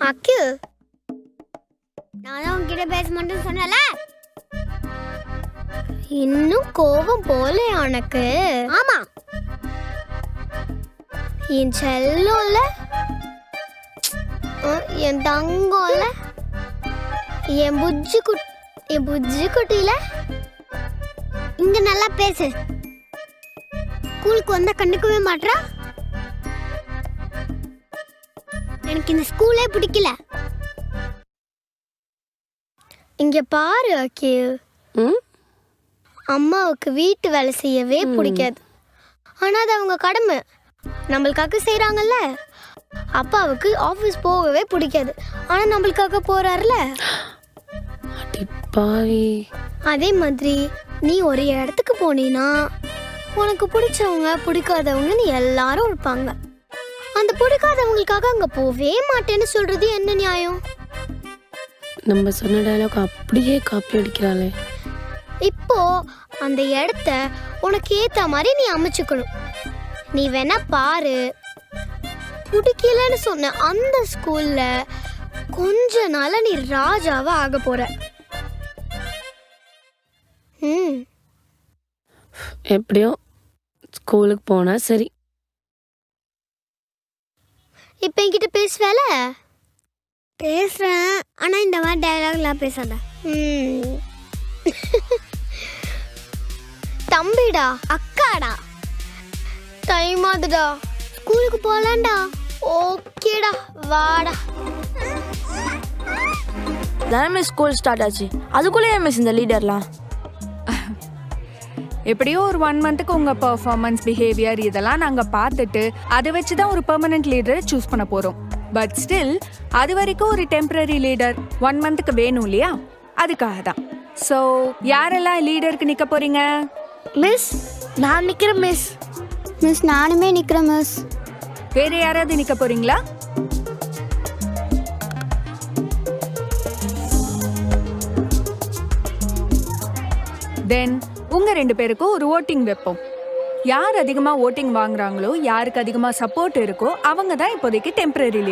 அக்கு. நான் தான் உன்கிட்ட பேச மாட்டேன்னு சொன்னல இன்னும் கோபம் போல உனக்கு. ஆமா. என் செல்லோல என் தங்கம்ல என் புஜ்ஜி குட் என் புஜ்ஜி குட்டியில இங்க நல்லா பேசு. ஸ்கூலுக்கு வந்தா கண்டுக்கவே மாட்றா? எனக்கு இந்த ஸ்கூலே பிடிக்கல. இங்க பாரு அகில். ம்? அம்மாவுக்கு வீட்டு வேலை செய்யவே பிடிக்காது. ஆனா அது அவங்க கடமை. நம்மளுக்காக செய்றாங்கல்ல? அப்பாவுக்கு ஆஃபீஸ் போகவே பிடிக்காது. ஆனா நம்மளுக்காக போறாருல? அடி பாவி. அதே மாதிரி நீ ஒரு இடத்துக்கு போனீன்னா உனக்கு பிடிச்சவங்க பிடிக்காதவங்கன்னு எல்லாரும் இருப்பாங்க. அந்த பிடிக்காதவங்களுக்காக அங்க போவே மாட்டேன்னு சொல்றது என்ன நியாயம்? நம்ம சொன்ன டயலாக் அப்படியே காப்பி அடிக்கிறாளே. இப்போ அந்த இடத்த உனக்கு ஏத்த மாதிரி நீ அமைச்சுக்கணும். நீ வேணா பாரு. பிடிக்கலன்னு சொன்ன அந்த ஸ்கூல்ல கொஞ்ச நாளா நீ ராஜாவா ஆக போற. ம். எப்படியோ ஸ்கூலுக்கு போனா சரி. இப்போ என்கிட்ட பேசுவேல? பேசுறேன். ஆனா இந்த மாதிரி டயலாக்லாம் பேசாத. ம். தம்பிடா? அக்காடா. டைம் ஆகுதுடா ஸ்கூலுக்கு போலாம்டா. ஓகேடா. வாடா. தானே மிஸ் ஸ்கூல் ஸ்டார்ட் ஆச்சு. அதுக்குள்ளேயே மிஸ் இந்த லீடர்லாம் எப்படியோ ஒரு ஒன் மந்த்துக்கு உங்க பெர்ஃபார்மன்ஸ் பிஹேவியர் இதெல்லாம் நாங்க பார்த்துட்டு அதை வச்சு தான் ஒரு பெர்மனன்ட் லீடரை சூஸ் பண்ண போறோம். பட் ஸ்டில் அது வரைக்கும் ஒரு டெம்பரரி லீடர் ஒன் மந்த்துக்கு வேணும் இல்லையா? அதுக்காக தான். ஸோ யாரெல்லாம் லீடருக்கு நிக்க போறீங்க? மிஸ் நான் நிக்கிறேன் மிஸ் மிஸ் நானுமே நிக்கிறேன் மிஸ் வேற யாராவது நிக்க போறீங்களா? தென் உங்க ரெண்டு பேருக்கும் ஒரு ஓட்டிங் வைப்போம். யார் அதிகமாக ஓட்டிங் வாங்குறாங்களோ யாருக்கு அதிகமாக சப்போர்ட் இருக்கோ அவங்க தான் இப்போதைக்கு டெம்பரரி